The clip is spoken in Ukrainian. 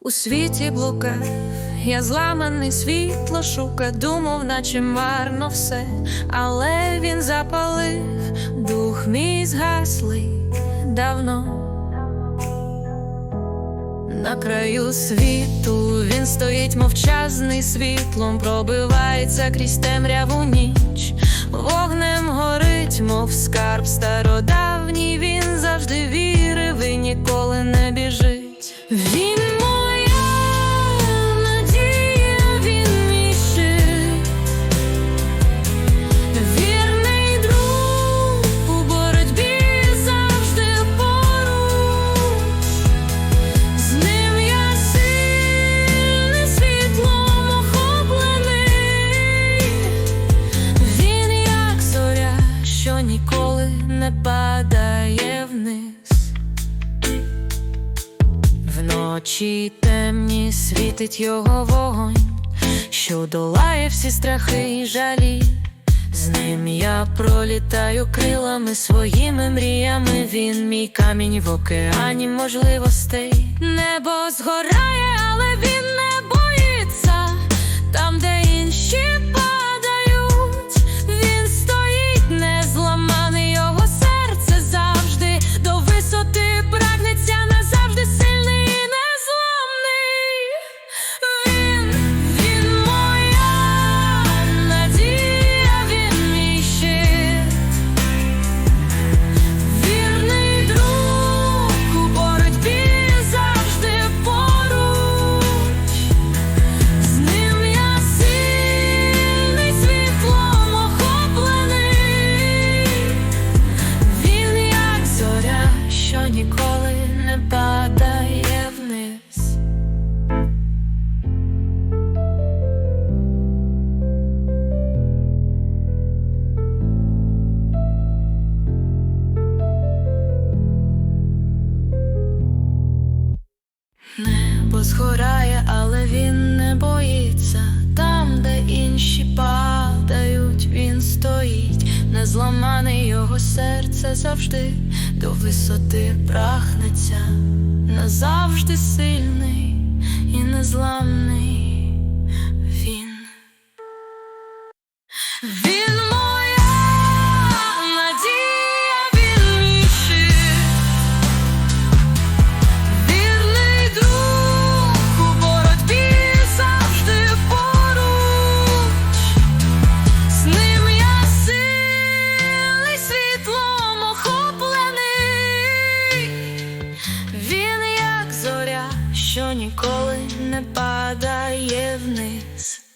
У світі блукав, я зламаний світло шука, думав, наче марно все, але він запалив, дух мій згаслий давно. На краю світу він стоїть мовчазний світлом, пробивається крізь темряву ніч, вогнем горить, мов скарб стародавній. Він завжди вірив і ніколи не біжить. Не падає вниз. Вночі темні світить його вогонь, що долає всі страхи і жалі. З ним я пролітаю крилами своїми мріями. Він мій камінь в океані можливостей. Небо згорає, Згорає, але він не боїться. Там, де інші падають, він стоїть, незламаний його серце завжди до висоти прагнеться, назавжди сильний і незламний що ніколи не падає вниз.